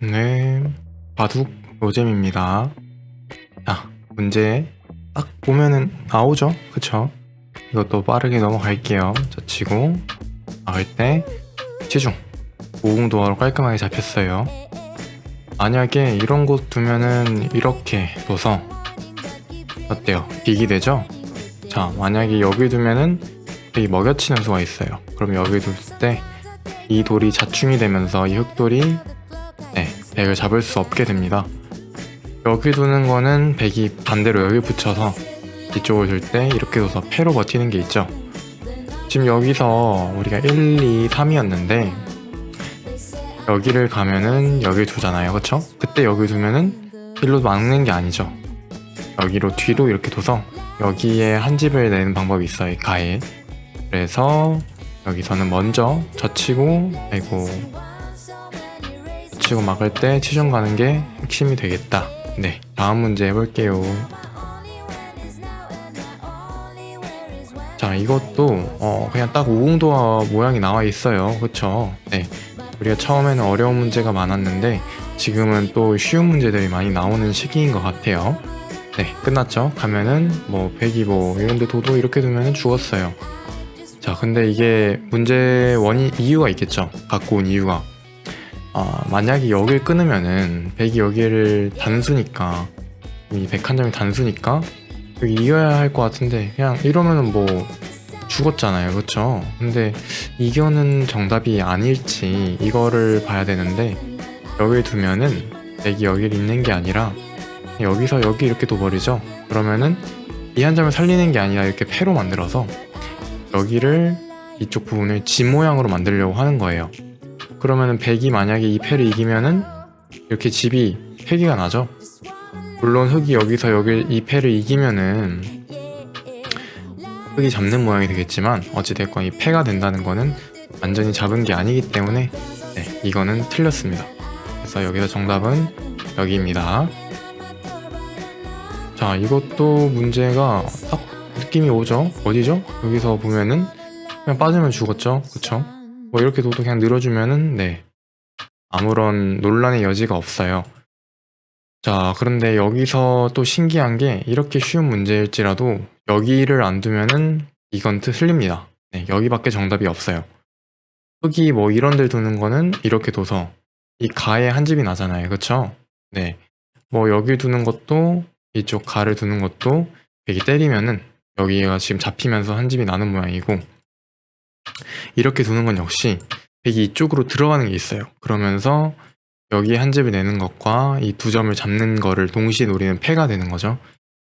네, 바둑 노잼입니다. 자, 문제 딱 보면은 나오죠? 그쵸? 이것도 빠르게 넘어갈게요. 자, 치고 나갈 때 치중 오공도어로 깔끔하게 잡혔어요. 만약에 이런 곳 두면은 이렇게 둬서 어때요? 빅이 되죠? 자, 만약에 여기 두면은 이 먹여치는 수가 있어요. 그럼 여기 둘 때 이 돌이 자충이 되면서 이 흑돌이 네, 백을 잡을 수 없게 됩니다. 여기 두는 거는 백이 반대로 여기 붙여서 이쪽을 둘때 이렇게 둬서 패로 버티는 게 있죠. 지금 여기서 우리가 1, 2, 3이었는데 여기를 가면은 여기 두잖아요. 그쵸? 그때 여기 두면은 일로 막는 게 아니죠. 여기로 뒤로 이렇게 둬서 여기에 한 집을 내는 방법이 있어요. 이 가에. 그래서 여기서는 먼저 젖히고 아이고 젖히고 막을 때 치중 가는 게 핵심이 되겠다. 네, 다음 문제 해볼게요. 자, 이것도 어, 그냥 딱 우궁도화 모양이 나와 있어요. 그쵸? 네. 우리가 처음에는 어려운 문제가 많았는데 지금은 또 쉬운 문제들이 많이 나오는 시기인 것 같아요. 네, 끝났죠? 가면은 뭐 백이 뭐 이런데 도도 이렇게 두면은 죽었어요. 자, 근데 이게 문제 원인 이유가 있겠죠? 갖고 온 이유가. 아, 만약에 여길 끊으면은 백이 여기를 단수니까 이 백 한 점이 단수니까 여기 이겨야 할 것 같은데 그냥 이러면은 뭐 죽었잖아요, 그렇죠? 근데 이겨는 정답이 아닐지 이거를 봐야 되는데 여길 두면은 백이 여기를 있는 게 아니라 여기서 여기 이렇게 둬버리죠. 그러면은 이 한 점을 살리는 게 아니라 이렇게 패로 만들어서 여기를 이쪽 부분을 집 모양으로 만들려고 하는 거예요. 그러면은 백이 만약에 이 패를 이기면은 이렇게 집이 폐기가 나죠. 물론 흙이 여기서 여기 이 패를 이기면은 흙이 잡는 모양이 되겠지만 어찌됐건 이 패가 된다는 거는 완전히 잡은 게 아니기 때문에 네, 이거는 틀렸습니다. 그래서 여기서 정답은 여기입니다. 자, 이것도 문제가 딱 느낌이 오죠? 어디죠? 여기서 보면은 그냥 빠지면 죽었죠? 그쵸? 뭐 이렇게 둬도 그냥 늘어주면은 네 아무런 논란의 여지가 없어요. 자, 그런데 여기서 또 신기한 게 이렇게 쉬운 문제일지라도 여기를 안 두면은 이건 틀립니다. 네, 여기밖에 정답이 없어요. 흙이 뭐 이런 데 두는 거는 이렇게 둬서 이 가에 한 집이 나잖아요. 그쵸? 네. 뭐 여기 두는 것도 이쪽 가를 두는 것도 여기 때리면은 여기가 지금 잡히면서 한 집이 나는 모양이고 이렇게 두는 건 역시 백이 이쪽으로 들어가는 게 있어요. 그러면서 여기에 한 집을 내는 것과 이 두 점을 잡는 거를 동시에 노리는 패가 되는 거죠.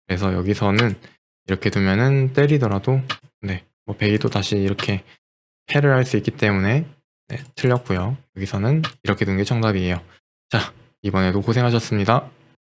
그래서 여기서는 이렇게 두면은 때리더라도 네, 뭐 백이 또 다시 이렇게 패를 할 수 있기 때문에 네, 틀렸고요. 여기서는 이렇게 두는 게 정답이에요. 자, 이번에도 고생하셨습니다.